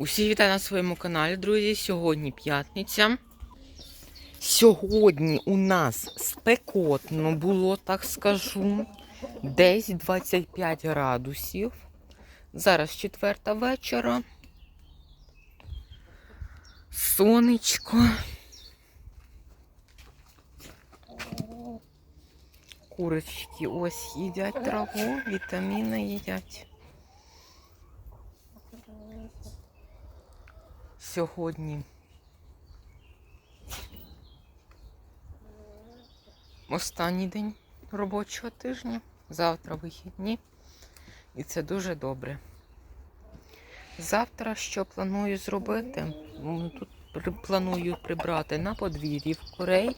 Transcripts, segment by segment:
Усі вітаю на своєму каналі, друзі. Сьогодні п'ятниця. Сьогодні у нас спекотно було, так скажу. Десь 25 градусів. Зараз четверта вечора. Сонечко. Курочки ось їдять траву, вітаміни їдять. Сьогодні останній день робочого тижня. Завтра вихідні. І це дуже добре. Завтра що планую зробити? Тут планую прибрати на подвір'ї в курей,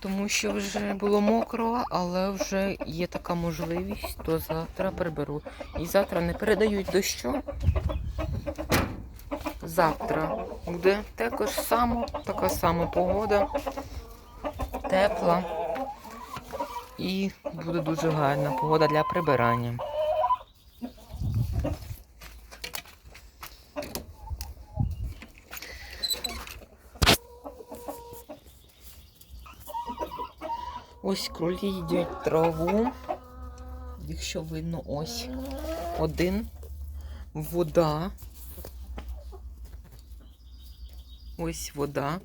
тому що вже було мокро, але вже є така можливість, то завтра приберу. І завтра не передають дощу. Завтра буде також само, така сама погода, тепла і буде дуже гарна погода для прибирання. Ось кролі їдять траву. Якщо видно, ось один вода. Ось вода.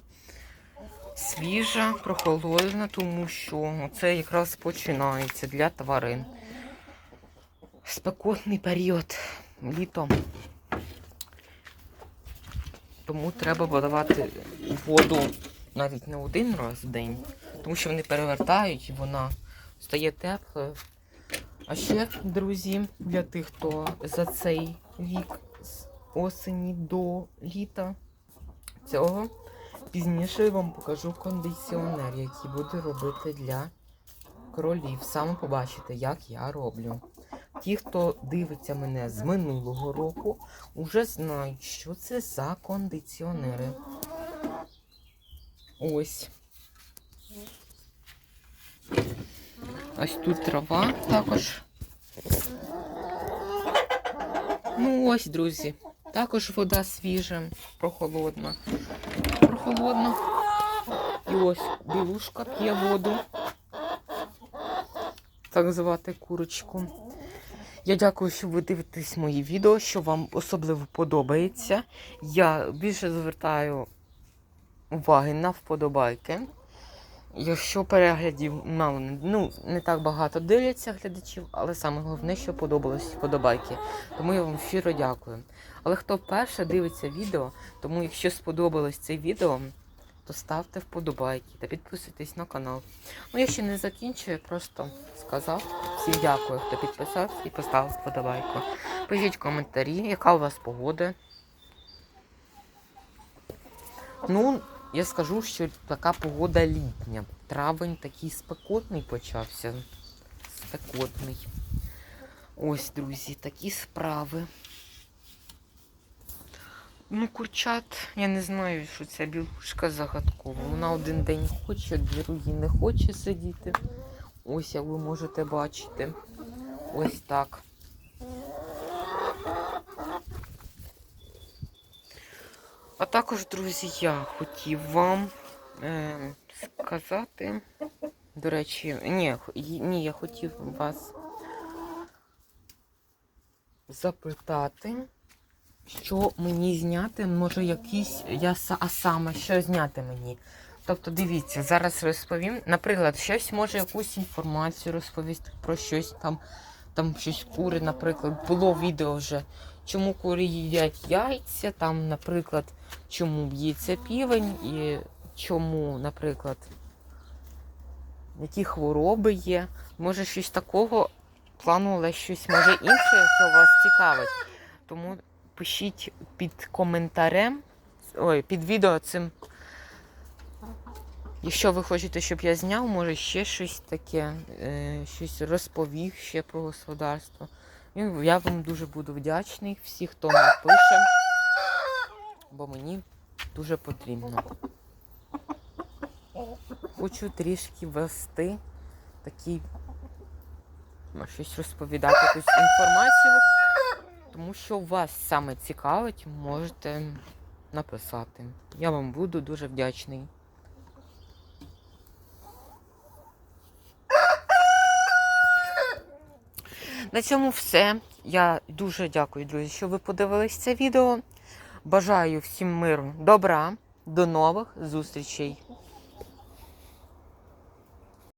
Свіжа, прохолодна, тому що це якраз починається для тварин. Спекотний період літом. Тому треба подавати воду навіть не один раз в день, тому що вони перевертають і вона стає теплою. А ще, друзі, для тих, хто за цей вік з осені до літа цього пізніше я вам покажу кондиціонер, який буду робити для кролів. Саме побачите, як я роблю. Ті, хто дивиться мене з минулого року, вже знають, що це за кондиціонери. Ось. Ось тут трава також. Ну ось, друзі. Також вода свіжа, прохолодна. Прохолодна. І ось білушка п'є воду. Так звати курочку. Я дякую, що ви дивитесь мої відео, що вам особливо подобається. Я більше звертаю уваги на вподобайки. Якщо переглядів мало, ну, не так багато дивляться глядачів, але саме головне, що подобалось вподобайки. Тому я вам щиро дякую. Але хто вперше дивиться відео, тому якщо сподобалось це відео, то ставте вподобайки та підписуйтесь на канал. Ну, я ще не закінчую, просто сказав. Всім дякую, хто підписався і поставив вподобайку. Пишіть коментарі, яка у вас погода. Ну, я скажу, що така погода літня. Травень такий спекотний почався. Спекотний. Ось, друзі, такі справи. Ну, курчат, я не знаю, що ця білушка загадкова. Вона один день хоче, другий не хоче сидіти. Ось, як ви можете бачити. Ось так. А також, друзі, я хотів вам е, сказати. До речі, ні, ні, я хотів вас запитати, що мені зняти, може якісь, я, а саме, що зняти мені. Тобто, дивіться, зараз розповім. Наприклад, щось може якусь інформацію розповісти про щось там, там щось кури, наприклад, було відео вже, чому кури їдять яйця, там, наприклад, чому б'ється півень і чому, наприклад, які хвороби є. Може, щось такого плану, але щось може інше, що вас цікавить. Тому пишіть під коментарем, ой, під відео цим. Якщо ви хочете, щоб я зняв, може ще щось таке, е, щось розповів ще про господарство. Я вам дуже буду вдячний, всі, хто напише, бо мені дуже потрібно. Хочу трішки вести такий, ну, щось розповідати, якусь інформацію Тому що вас саме цікавить, можете написати. Я вам буду дуже вдячний. На цьому все. Я дуже дякую, друзі, що ви подивились це відео. Бажаю всім миру, добра, до нових зустрічей.